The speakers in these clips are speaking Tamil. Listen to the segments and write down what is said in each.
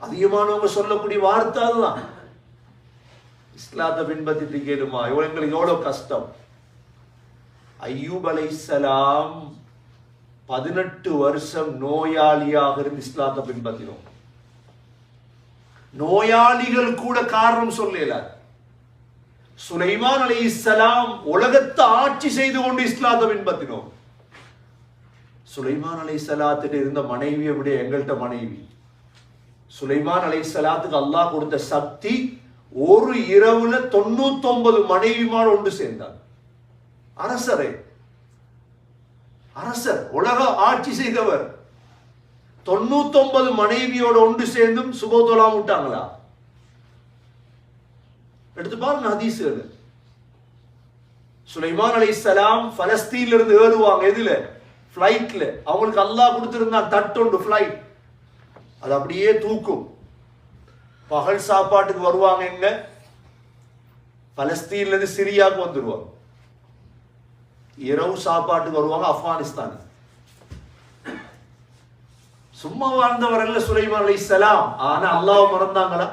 அதிகமானவங்க சொல்லக்கூடிய வார்த்தை அதுதான். இஸ்லாத்தை பின்பற்றிட்டு இவ்வளவு எங்களுக்கு எவ்வளவு கஷ்டம்? ஐயூப் அலைசலாம் பதினெட்டு வருஷம் நோயாளியாக இருந்து இஸ்லாத்தை பின்பற்றினோம். நோயாளிகள் கூட காரணம் சொல்லல. சுலைமான் அலி இஸ்லாம் உலகத்தை ஆட்சி செய்து கொண்டு இஸ்லாத்தை பின்பற்றினோம். சுலைமான் அலி சலாத்திட்ட இருந்த மனைவியை விட எங்கள்கிட்ட மனைவி. சுலைமான் அலை சலாத்துக்கு அல்லாஹ் கொடுத்த சக்தி ஒரு இரவுல தொண்ணூத்தொன்பது மனைவிமார் ஒன்று சேர்ந்தார். அரசரே. அரசர் உலக ஆட்சி செய்தவர். தொண்ணூத்தொன்பது மனைவியோட ஒன்று சேர்ந்தும் சுபோதோலாம் விட்டாங்களா எடுத்து பாருங்க ஹதீசுகள். சுலைமான் அலை சலாம் பலஸ்தீன்ல இருந்து ஏறுவாங்க. எதுல? பிளைட்ல அவங்களுக்கு அல்லாஹ் கொடுத்திருந்தான் தட்டுண்டு பிளைட் அது அப்படியே தூக்கும். பகல் சாப்பாட்டுக்கு வருவாங்க எங்க? பலஸ்தீன்ல இருந்து சிரியாவுக்கு வந்துடுவாங்க இரவு சாப்பாட்டுக்கு வருவாங்க ஆப்கானிஸ்தான் சும்மா வாழ்ந்தவர்கள் சுலைமான் அலை சலாம் ஆனா அல்லாஹ் மறந்தாங்களா?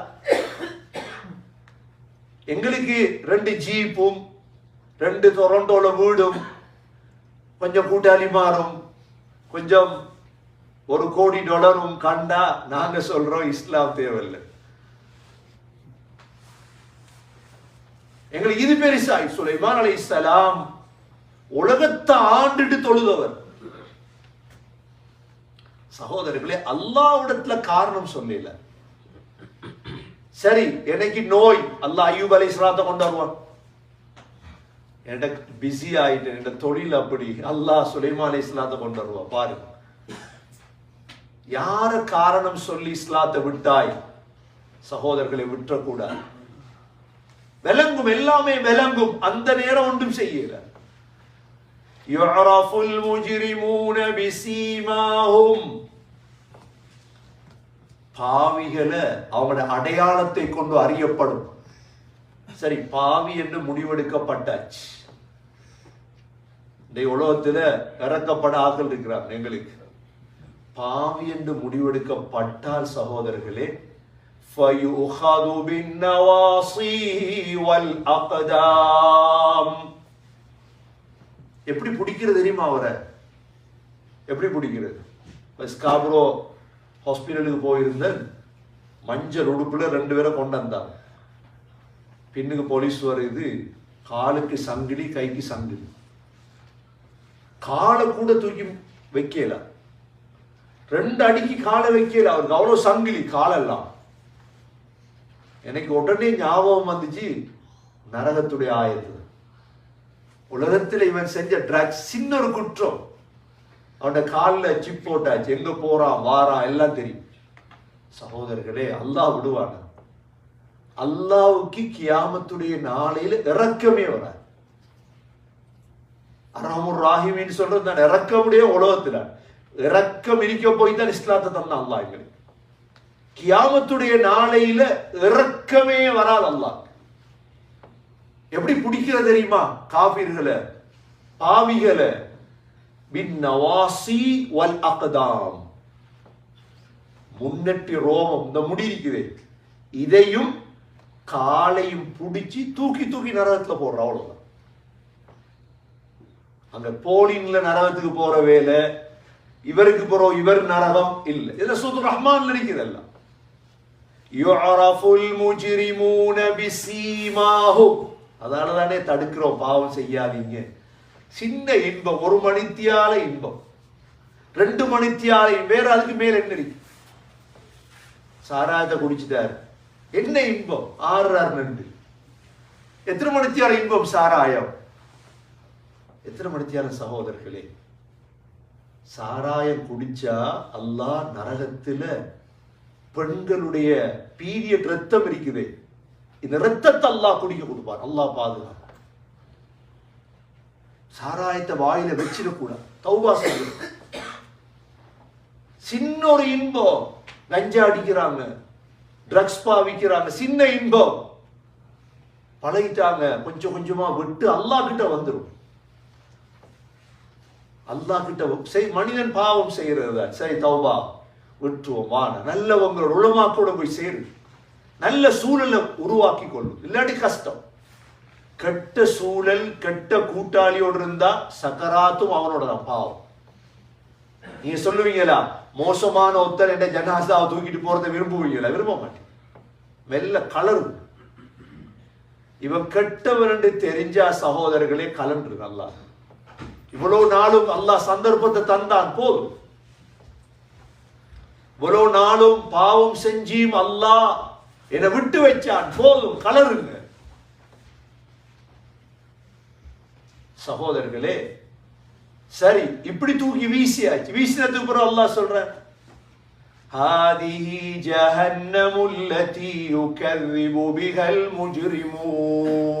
எங்களுக்கு ரெண்டு ஜீப்பும் ரெண்டு டொரண்டோல வீடும் கொஞ்சம் கூட்டாளி மாறும் கொஞ்சம் ஒரு கோடி டாலரும் கண்டா நாங்க சொல்றோம் இஸ்லாம் தேவையில்லை. எங்களுக்கு இது பெருசா சுலைமான் அலை இஸ்லாம் உலகத்தை ஆண்டுட்டு தொழுதவர். சகோதரர்களே அல்லாவிடத்துல காரணம் சொல்லல சரி எனக்கு நோய்? அல்லாஹ் ஐயூப் அலை இஸ்லாத்தை கொண்டு வருவான். எனக்கு பிஸி ஆயிட்டு என் தொழில் அப்படி. அல்லாஹ் சுலைமான் அலை இஸ்லாத்தை கொண்டு வருவான். பாருங்க. யார காரணம் சொல்லி இஸ்லாத்தை விட்டாய் சகோதரர்களை விட்டுறக்கூடாது விளங்கும் எல்லாமே விளங்கும் அந்த நேரம் ஒன்றும் செய்யல يعرف المجرمون بسيماهم பாவிகளை அவங்களோட அடையாளத்தை கொண்டு அறியப்படும் சரி பாவி என்று முடிவெடுக்கப்பட்டாச்சு இந்த உலகத்துல இறக்கப்பட ஆக்கள் இருக்கிறாங்க எங்களுக்கு பாவி என்று முடிவெடுக்கப்பட்டால் சகோதரர்களே எப்படி பிடிக்கிறது தெரியுமா அவரை? எப்படி பிடிக்கிறது? ஸ்காப்ரோ ஹாஸ்பிட்டலுக்கு போயிருந்த மஞ்சள் உடுப்புல ரெண்டு பேரை கொண்டு வந்தாங்க. பின்னுக்கு போலீஸ் வருது காலுக்கு சங்கிலி கைக்கு சங்கிலி. காலை கூட தூக்கி வைக்கல. ரெண்டு அடிக்கு காலை வைக்கல. அவருக்கு அவ்வளோ சங்கிலி காலெல்லாம். எனக்கு உடனே ஞாபகம் வந்துச்சு நரகத்துடைய ஆயத்து. உலகத்தில் இவன் செஞ்ச ட்ரக்ஸ் சின்ன ஒரு குற்றம். அவனோட காலில் சிப் போட்டாச்சு. எங்க போறான் வாரான் எல்லாம் தெரியும். சகோதரர்களே அல்லாஹ் விடுவான. அல்லாவுக்கு கியாமத்துடைய நாளையில இறக்கமே வராது. அரமுர் ராஹிமின்னு சொல்றது நான் இறக்கமுடைய உலகத்தில். இறக்கம் இருக்க போய் தான் இஸ்லாத்தை தந்தான் அல்லாஹ் எங்களுக்கு கியாமத்துடைய நாளையில இறக்கமே வராது அல்லாஹ் எப்படி பிடிக்கிறது தெரியுமா காபிர்களை பாவிகளை பின் நவாசி வல் அகதாம் முன்னெட்டி ரோமம் இந்த முடி இருக்குது இதையும் காலையும் பிடிச்சி தூக்கி தூக்கி நரகத்துல போடுற அவ்வளவுதான் அங்க போலின்ல நரகத்துக்கு போற வேலை இவருக்கு போறோம் இவர் நரகம் இல்ல. இதுல சூத்து ரஹ்மான் இருக்குது எல்லாம் யுஅரஃபுல் முஜ்ரிமூன பிஸீமாஹு அதனால தானே தடுக்கிறோம் பாவம் செய்யாதீங்க. சின்ன இன்பம் ஒரு மணித்தியால இன்பம். ரெண்டு மணித்தியால வேற அதுக்கு மேல என்ன இருக்கு? சாராயத்தை குடிச்சிட்டாரு. என்ன இன்பம்? ஆறு நண்டு. எத்தனை மணித்தியால இன்பம்? சாராயம். எத்தனை மணித்தியால சகோதரர்களே? சாராயம் குடிச்சா அல்லாஹ் நரகத்துல பெண்களுடைய பீரியட் ரத்தம் இருக்குது. இந்த ரத்தத்தை அல்லாஹ் குடிக்க கொடுப்பார். அல்லாஹ் பாதுகா சாராயத்தை வாயில வச்சிடக்கூடாது தௌபா செய்யணும். சின்ன ஒரு இன்பம். கஞ்சா அடிக்கிறாங்க. ட்ரக்ஸ் பாவிக்கிறாங்க. சின்ன இன்பம். பழகிட்டாங்க. கொஞ்சம் கொஞ்சமா விட்டு அல்லாஹ் கிட்ட வந்துரும். அல்லாஹ் கிட்ட செய் மனிதன் பாவம் செய்கிறது சரி தௌபா. விட்டுருவோம் வான நல்லவங்களோட உளமாக்கோட போய் சேரு. நல்ல சூழலை உருவாக்கி கொள்ளும் இல்லாட்டி கஷ்டம். கெட்ட சூழல் கெட்ட கூட்டாளியோடு இருந்தா சக்கராத்தும் அவனோட தான் பாவம். நீங்க சொல்லுவீங்களா? மோசமான ஒத்தர் என்ன ஜனாசாவை தூக்கிட்டு போறதை விரும்புவீங்களா? விரும்ப மாட்டேன். மெல்ல கலரும். இவன் கெட்டவன் தெரிஞ்சா சகோதரர்களே கலன்று நல்லா இவ்வளவு நாளும் அல்லாஹ் சந்தர்ப்பத்தை தந்தான் போதும் இவ்வளவு நாளும் பாவம் செஞ்சியும் அல்லாஹ் என்னை விட்டு வச்சான் போதும் கலருங்க சகோதரர்களே சரி இப்படி தூக்கி வீசியாச்சு வீசினதுக்கு பிறகு அல்லாஹ் சொல்ற هذه جهنم التي يكذب بها المجرمون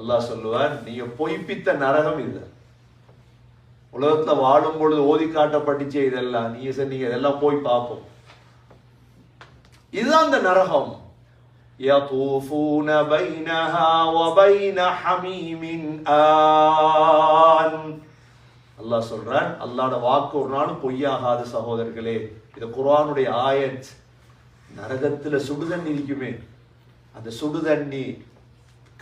அல்லாஹ் சொல்லுவான் நீங்க பொய்ப்பித்த நரகம் இது உலகத்துல வாழும் பொழுது ஓதி காட்டப்பட்டுச்சே இதெல்லாம் நீங்க சொன்னீங்க இதெல்லாம் போய் பார்ப்போம் இதுதான் அந்த நரகம் يطوفون بينها وبين حميم آن அல்லாஹ் சொல்றான் அல்லாஹ்ட வாக்கு ஒரு நாளும் பொய்யாகாது சகோதரர்களே இது குர்ஆனுடைய ஆயத் நரகத்துல சுடுதண்ணி இருக்குமே அந்த சுடுதண்ணி க-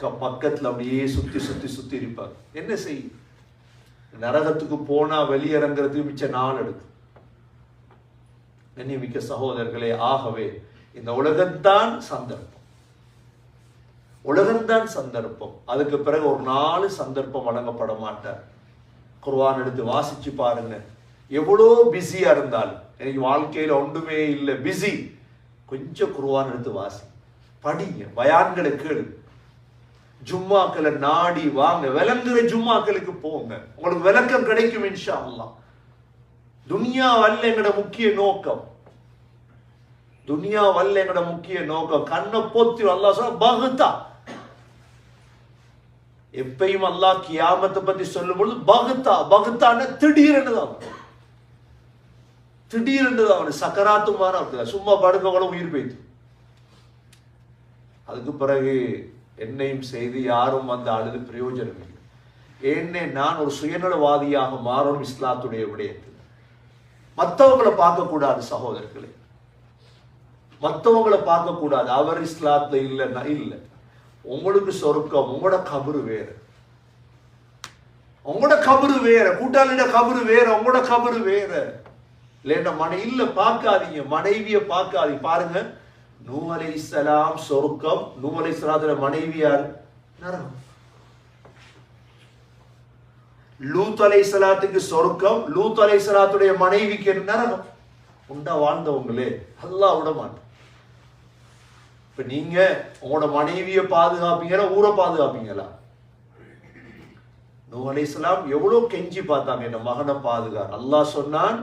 பக்கத்தில் அப்படியே சுற்றி சுற்றி சுற்றி இருப்பார் என்ன செய்யும் நரகத்துக்கு போனால் வெளியிறங்கிறதுக்கு மிச்ச நாள் எடுக்கும் கண்ணியமிக்க சகோதரர்களே ஆகவே இந்த உலகத்தான் சந்தர்ப்பம். உலகம்தான் சந்தர்ப்பம். அதுக்கு பிறகு ஒரு நாலு சந்தர்ப்பம் வழங்கப்பட மாட்டார். குர்வான் எடுத்து வாசிச்சு பாருங்க. எவ்வளோ பிஸியாக இருந்தாலும் எனக்கு வாழ்க்கையில் ஒன்றுமே இல்லை பிஸி. கொஞ்சம் குருவான் எடுத்து வாசி. படிங்க பயான்களை கேளு. ஜும்மாக்களை நாடி வாங்க விளங்குற ஜும்மாக்களுக்கு போங்க. உங்களுக்கு விளக்கம் கிடைக்கும் இன்ஷா அல்லா துனியா அல்ல எங்கட முக்கிய நோக்கம். துனியா வல்ல எங்கட முக்கிய நோக்கம். கண்ணை போத்தி அல்லா சொல்ல பகுத்தா. எப்பயும் அல்லாஹ் கியாமத்தை பத்தி சொல்லும் பொழுது பகுத்தா. பகுத்தான திடீர்னு தான் திடீர்னு தான் அவனு சக்கராத்து மாற அப்படிதான் சும்மா படுக்கவங்கள உயிர் போயிடுது. அதுக்கு பிறகு என்னையும் செய்து யாரும் வந்து அழுது பிரயோஜனம் இல்லை. ஏன்னே நான் ஒரு சுயநலவாதியாக மாறணும் இஸ்லாத்துடைய விடயத்தில். மற்றவங்களை பார்க்கக்கூடாது சகோதரர்களே. மற்றவங்களை பார்க்கக்கூடாது. அவர் இஸ்லாத்துல இல்லைன்னா இல்லை. உங்களுக்கு சொருக்கம் உங்களோட கபரு வேற. உங்களோட கபரு வேற. கூட்டாளியோட கபரு வேற. உங்களோட கபரு வேற. இல்லைன்னா மனை இல்லை பார்க்காதீங்க. மனைவியை பார்க்காதீங்க. பாருங்க நூ அலை இஸ்லாம் சொர்க்கம் நூ அலை இஸ்லாத்துல மனைவியார் நரகம். லூத் அலை சலாத்துக்கு சொர்க்கம் லூத் அலை சலாத்துடைய மனைவிக்கு நரகம். உண்டா வாழ்ந்தவங்களே? அல்லாஹ் விட மாட்டோம் இப்ப நீங்க உங்களோட மனைவியை பாதுகாப்பீங்களா ஊரை பாதுகாப்பீங்களா? நூ அலைஹிஸ்ஸலாம் எவ்வளவு கெஞ்சி பார்த்தாங்க என்ன மகனை பாதுகார். அல்லாஹ் சொன்னான்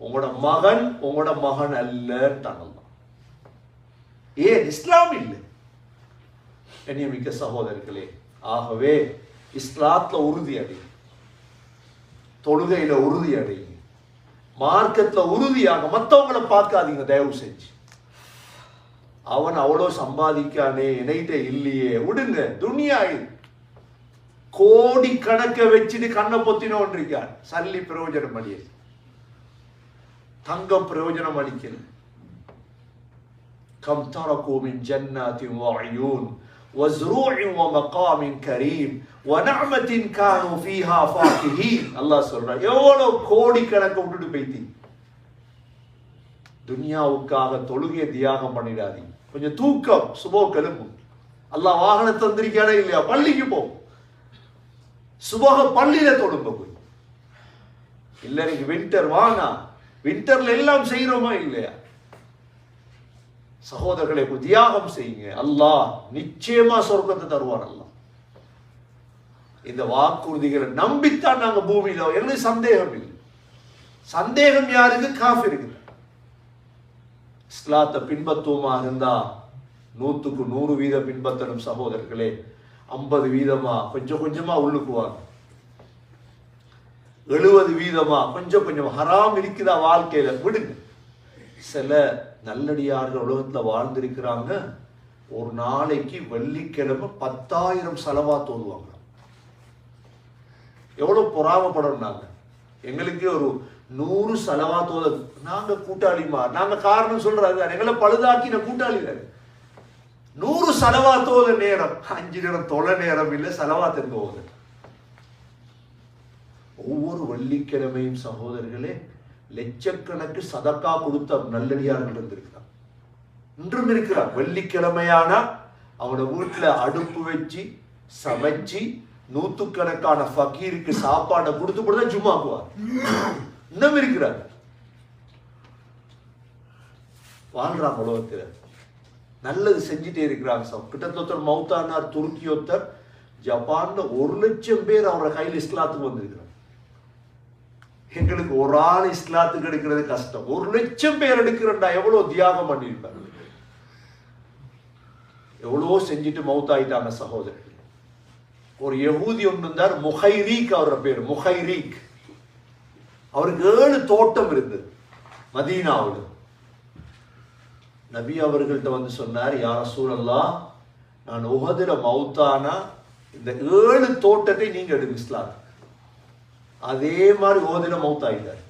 உங்களோட மகன் உங்களோட மகன் அல்லன்ட்டான் அல்லாஹ் ஏன் இஸ்லாம் இல்லை? கண்ணியமிக்க சகோதரர்களே ஆகவே இஸ்லாத்துல உறுதி அடையும் தொழுகையில உறுதி அடையும் மார்க்கத்துல உறுதியாக மற்றவங்களை பார்க்காதீங்க தயவு செஞ்சு. அவன் அவ்வளோ சம்பாதிக்கானே என்கிட்ட இல்லையே. விடுங்க துனியா கோடி கணக்க வச்சுட்டு கண்ணை பொத்தினோன் இருக்கான் சல்லி பிரயோஜனம் அடிய தங்கம் பிரயோஜனம் அளிக்கல. கம் தரகு மின் ஜன்னாத்தின் வஅயூன் وزروع ومقام كريم ونعمة كانوا فيها فاكهين அல்லாஹ் சொல்றான் எவ்வளவு கோடி கணக்க விட்டுட்டு போய்த்தி துனியாவுக்காக தொழுகையை தியாகம் பண்ணிடாதீங்க கொஞ்சம் தூக்கம் சுபோ கிளம்பும் அல்லாஹ் வாகனம் தந்திருக்கானே இல்லையா பள்ளிக்கு போ சுபோக பள்ளியில தொழுங்க போய் இல்ல நீங்க வின்டர் வானா வின்டர்ல எல்லாம் செய்யறோமா இல்லையா சகோதரர்களை உத்தியாகம் தியாகம் செய்யுங்க. அல்லாஹ் நிச்சயமா சொர்க்கத்தை தருவார் அல்லாஹ். இந்த வாக்குறுதிகளை நம்பித்தான் நாங்க பூமியில எனக்கு சந்தேகம் இல்லை. சந்தேகம் யாருக்கு? காஃபிருக்கு. இஸ்லாத்தை பின்பற்றுவோமா இருந்தா நூத்துக்கு நூறு வீத பின்பற்றணும் சகோதரர்களே. ஐம்பது வீதமா? கொஞ்சம் கொஞ்சமா உள்ளுக்குவாங்க. எழுபது வீதமா? கொஞ்சம் கொஞ்சம். ஹராம் இருக்குதா வாழ்க்கையில? விடுங்க. சில நல்லடியார்கள் உலகத்துல வாழ்ந்திருக்கிறாங்க. ஒரு நாளைக்கு வெள்ளிக்கிழமை பத்தாயிரம் செலவா தோதுவாங்க எவ்வளவு பொறாமப்படணும் நாங்க எங்களுக்கு ஒரு நூறு செலவா தோதது நாங்க கூட்டாளிமா நாங்க காரணம் சொல்றாரு எங்களை பழுதாக்கின கூட்டாளி நூறு செலவா தோத நேரம் அஞ்சு நேரம் தொலை நேரம் இல்லை செலவா தெரிந்து போகுது. ஒவ்வொரு வெள்ளிக்கிழமையும் சகோதரர்களே லட்சக்கணக்கு சதக்கா கொடுத்த நல்லடியார்கள் இருந்திருக்கிறார் இன்றும் இருக்கிறார். வெள்ளிக்கிழமையானா அவனை வீட்டில் அடுப்பு வச்சு சமைச்சு நூத்துக்கணக்கான ஃபக்கீருக்கு சாப்பாடை கொடுத்து கூட தான் ஜும்மாக்குவார் இன்னும் இருக்கிறார். வாழ்றாங்க உலகத்தில் நல்லது செஞ்சுட்டே இருக்கிறாங்க சார். கிட்டத்தொத்தர் மௌத்தானார் துருக்கி ஒருத்தர் ஜப்பான்ல ஒரு லட்சம் பேர் அவரை கையில் இஸ்லாத்துக்கு வந்திருக்கிறார். எங்களுக்கு ஒரு ஆள் இஸ்லாத்துக்கு எடுக்கிறது கஷ்டம். ஒரு லட்சம் பேர் எடுக்கிறண்டா எவ்வளோ தியாகம் பண்ணியிருப்பாங்க எவ்வளவோ செஞ்சுட்டு மௌத்தாயிட்டாங்க சகோதரர் ஒரு யகூதி ஒன்று இருந்தார் முஹைரீக் அவரோட பேர் முஹைரீக். அவருக்கு ஏழு தோட்டம் இருந்தது மதீனாவில். நபி அவர்கள்ட்ட வந்து சொன்னார் யார சூழல்லா நான் உகதிர மௌத்தானா இந்த ஏழு தோட்டத்தை நீங்க எடுங்க இஸ்லாத்து அதே மாதிரி உகதிர ஆகிட்டார்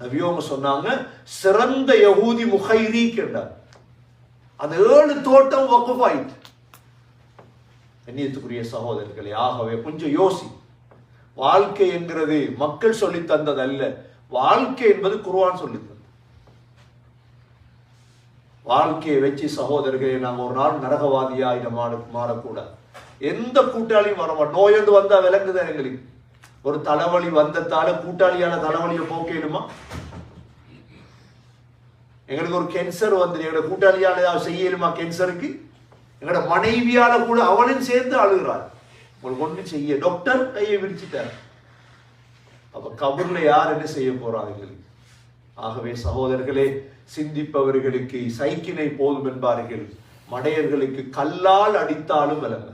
நவியோங்க சொன்னாங்க சிறந்த யகூதி முஹைரீக் என்றார் அந்த ஏழு தோட்டம் வக்குஃப் ஆயிட்டு கண்ணியத்துக்குரிய சகோதரர்களே ஆகவே கொஞ்சம் யோசி. வாழ்க்கை என்கிறது மக்கள் சொல்லி தந்தது அல்ல வாழ்க்கை என்பது குருவான் சொல்லி தந்தது. வாழ்க்கையை வச்சு சகோதரர்களே நாங்கள் ஒரு நாள் நரகவாதியாய் மாற மாறக்கூடாது. எந்த கூட்டாளியும் வரமா நோய் வந்து வந்தா விளங்குதான் எங்களுக்கு. ஒரு தலைவலி வந்தத்தால கூட்டாளியான தலைவலியை போக்கணுமா எங்களுக்கு ஒரு கேன்சர் வந்து எங்களோட கூட்டாளியால் ஏதாவது செய்யலுமா கேன்சருக்கு எங்களோட மனைவியால கூட அவளும் சேர்ந்து அழுகிறாள். உங்களுக்கு ஒன்றும் செய்ய டாக்டர் கையை விரிச்சிட்டார். அப்ப கபர்ல யார் என்ன செய்ய போறாங்க எங்களுக்கு? ஆகவே சகோதரர்களே சிந்திப்பவர்களுக்கு சைக்கினை போதும் என்பார்கள். மடையர்களுக்கு கல்லால் அடித்தாலும் விளங்க.